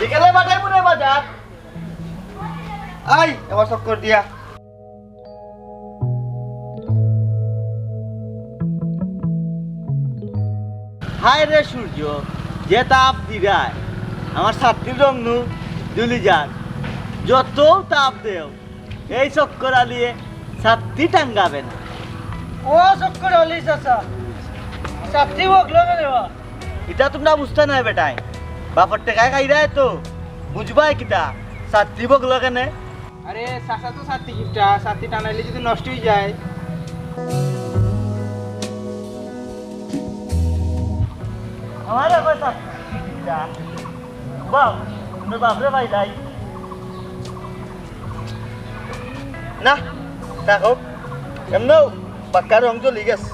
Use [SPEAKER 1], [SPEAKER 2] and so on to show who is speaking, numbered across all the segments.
[SPEAKER 1] বিকেলে বাজার মনে বাজার। আই এবার চক্কর দিয়া। হায় রে সূর্য যে তাপ দিরায়। আমার ছাত্রীর রং নু দুলি যান যত তাপ দেও এই চক্কর আলিয়ে ছাত্রী টাঙ্গাবে না।
[SPEAKER 2] ও চক্কর হলি চাচা। চাকরি বকলো বা
[SPEAKER 1] এটা তোমরা বুঝতে নাই বেটাই। বাপর টেকায় খাইরায় তো। বুঝবাই কিটা ছাত্রী বকলো কেনে
[SPEAKER 2] আরে চাচা তো ছাত্রী গিফটা ছাত্রী টানাইলে যদি নষ্ট হয়ে যায়।
[SPEAKER 1] আমার আবার বাপ বাপরে ভাই যাই না থাকুক এমনও পাক্কা রং চলি গেছে।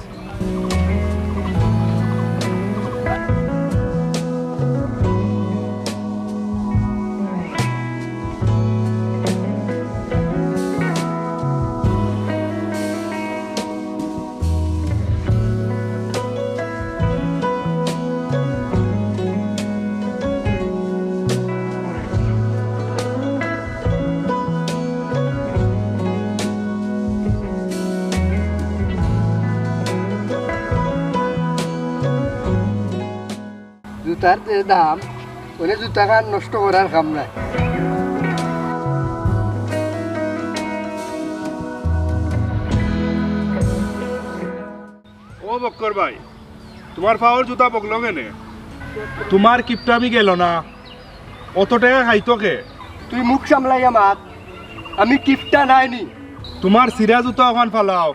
[SPEAKER 3] জুতার যে দাম ওনে জুতা নষ্ট করার কাম নাই।
[SPEAKER 4] ও বক্কর ভাই তোমার পাওয়ার জুতা বকলো কেনে? তোমার কিপটামি গেল না। অত টাকা খাইতো কে?
[SPEAKER 3] তুই মুখ সামলাই আমার আমি কিপটা নাইনি।
[SPEAKER 4] তোমার সিরা জুতা ওখান ফালাও।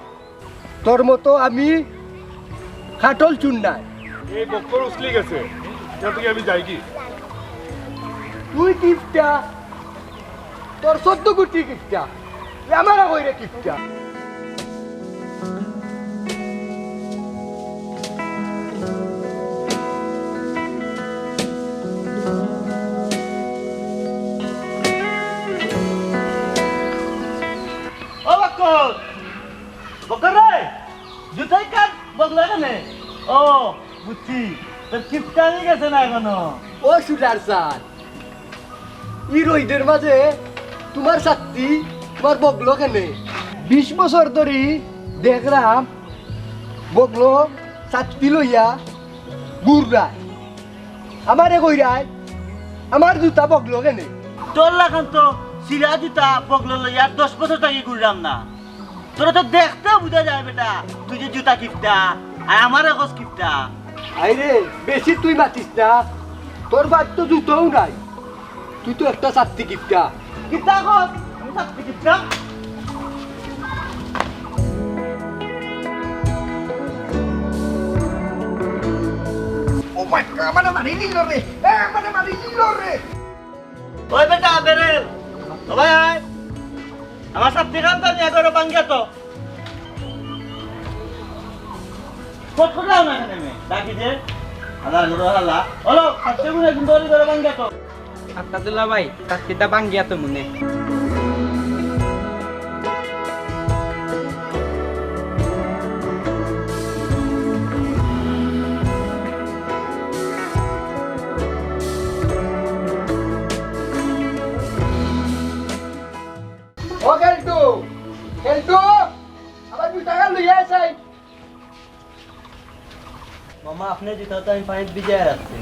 [SPEAKER 3] তোর মতো আমি খাটল চুন নাই।
[SPEAKER 4] এই বক্কর উসলি গেছে। এটা থেকে আমি যাই কি?
[SPEAKER 3] তুই কিপটা? তোর চোদ্দ কোটি কিপটা। আমার কইরে কিপটা।
[SPEAKER 1] বকর। রে জুতাই কাট বগলা কেনে ও বুঝছি। তোর কিপটামি গেছে না এখনও?
[SPEAKER 3] ও সুরার স্যার ই রইদের মাঝে তোমার ছাত্রী তোমার বগলো কেনে? বিশ বছর ধরে দেখলাম বগলো ছাত্রী লইয়া গুড়ায় আমারে কইরায় আমার জুতা বগলো কেনে?
[SPEAKER 1] তোর লাগান তো সিরা জুতা বগলো লইয়া দশ বছর থাকি ঘুরলাম না। তোরা তো দেখতে বুঝা যায় বেটা তুই যে জুতা কিপটা আর আমার এখন কিপটা।
[SPEAKER 3] আইরে বেশি তুই মাতিস না। তোর বাদ তো জুতোও নাই। তুই তো একটা ছাত্রী কিপটা।
[SPEAKER 1] কিপটা এখন আমি ছাত্রী কিপটা।
[SPEAKER 3] ও মাই গড মানে মারি দিল রে। এ মানে মারি দিল রে।
[SPEAKER 1] ওই বেটা আমার ছাত্রী খান তো নিয়ে করে বাঙ্গিয়া তো কত যাও না এখানে মেয়ে ডাকি যে আদার ঘুরে হালা। হলো ছাত্রী গুলো কিন্তু করে বাঙ্গিয়া তো।
[SPEAKER 2] আত্মাদুল্লাহ ভাই চাকরিটা বাঙ্গিয়া তো মনে।
[SPEAKER 3] ও খেলটু খেলটু আবার জুতা গাল লইয়া আসাই
[SPEAKER 1] মামা আপনি জুতা তো আমি পানিতে ভিজায় রাখছি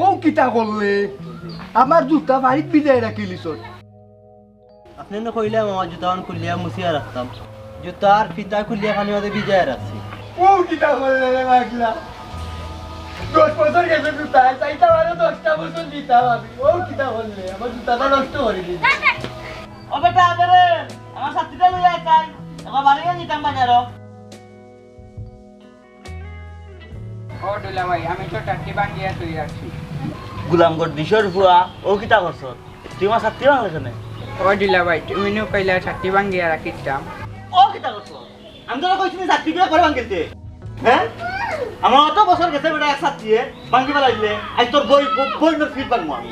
[SPEAKER 3] ও কিতা করলে? আমার জুতা বাড়িত বিদায় রাখিলিস
[SPEAKER 1] আপনি না কইলে আমার জুতা অন খুলিয়া মুছিয়া রাখতাম। জুতার ফিতা খুলিয়া খানি মধ্যে ভিজায় রাখছি।
[SPEAKER 3] ও কিতা করলে রে লাগলা দশ বছর গেছে জুতা চাইতা বারো দশটা বছর দিতাম আমি। ও কিতা করলে? আমার জুতাটা নষ্ট করে দিলি।
[SPEAKER 1] ও বেটা আদরে আমার ছাত্রীটা লইয়া আইতাই এখন বাড়িয়ে নিতাম বাজারও।
[SPEAKER 2] ও দুলা ভাই আমি তো চাকরি বাঙ্গিয়া তুই রাখছি
[SPEAKER 1] গুলামগড় দিশর ফুয়া ও কিতা করছ? তুই আমার ছাত্রী বাংলা কেন?
[SPEAKER 2] ও দুলা ভাই তুমি নো কইলা চাকরি বাঙ্গিয়া রাখিতাম
[SPEAKER 1] ও কিতা করছ? আমি তো কইছি ছাত্রী বিয়ে করে বাঙ্গিলতে হ্যাঁ? আমার অত বছর গেছে বেটা এক ছাত্রী বাঙ্গি পেলাইলে আজ তোর বই বই ফিট বাংবো আমি।